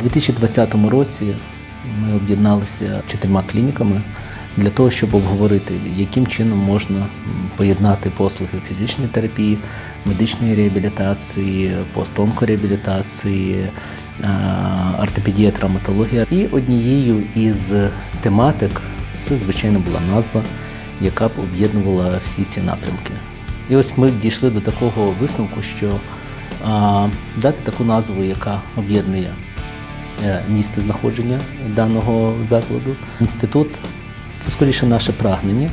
У 2020 році ми об'єдналися чотирма клініками для того, щоб обговорити, яким чином можна поєднати послуги фізичної терапії, медичної реабілітації, постонкореабілітації, е, ортопедія, травматологія. І однією із тематик це, звичайно, була назва, яка б об'єднувала всі ці напрямки. І ось ми дійшли до такого висновку, що а, дати таку назву, яка об'єднує місце знаходження даного закладу. Інститут це скоріше наше прагнення,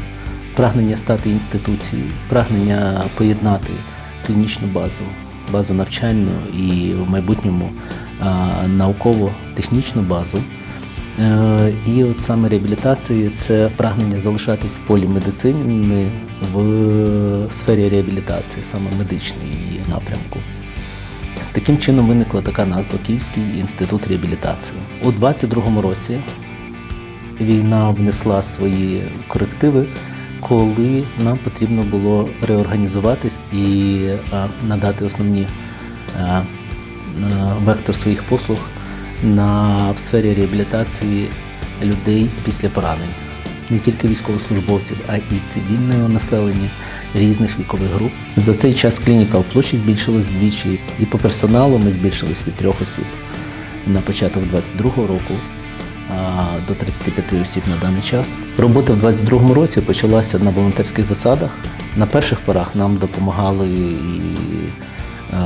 прагнення стати інституцією, прагнення поєднати клінічну базу, базу навчальну і в майбутньому науково-технічну базу. Е, І от саме реабілітація це прагнення залишатись в полі медицини в сфері реабілітації, саме медичної її напрямку. Таким чином виникла така назва Київський інститут реабілітації. У 22-му році війна внесла свої корективи, коли нам потрібно було реорганізуватись і надати основні вектор своїх послуг на в сфері реабілітації людей після поранень. Не тільки військовослужбовців, а й цивільного населення різних вікових груп. За цей час клініка в площі збільшилась двічі, і по персоналу ми збільшились від трьох осіб на початок 22-го року до 35 осіб на даний час. Робота в 22-му році почалася на волонтерських засадах. На перших порах нам допомагали і е,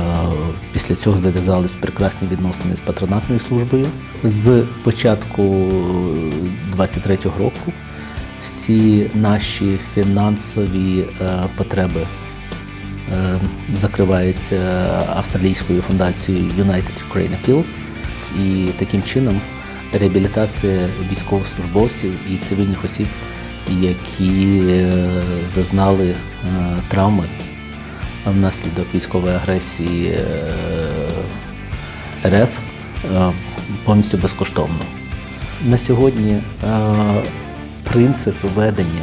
після цього зав'язались прекрасні відносини з патронатною службою. З початку 23-го року всі наші фінансові е, потреби е, закриваються австралійською фундацією United Ukraine Appeal. І таким чином реабілітація військовослужбовців і цивільних осіб, які е, зазнали травми внаслідок військової агресії РФ повністю безкоштовно. На сьогодні принцип ведення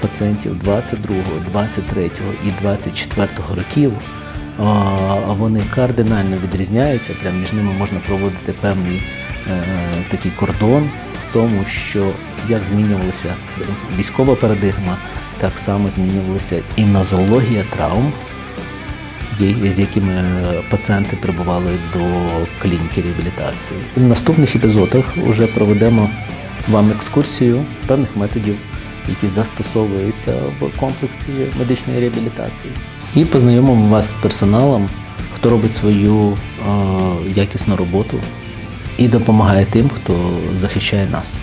пацієнтів 22, 23 і 24 років вони кардинально відрізняються. Прямо між ними можна проводити певний е, такий кордон в тому, що як змінювалася військова парадигма, так само змінювалася і нозологія травм, з якими пацієнти прибували до клініки реабілітації. В наступних епізодах вже проведемо вам екскурсію певних методів, які застосовуються в комплексі медичної реабілітації. І познайомимо вас з персоналом, хто робить свою е, якісну роботу і допомагає тим, хто захищає нас.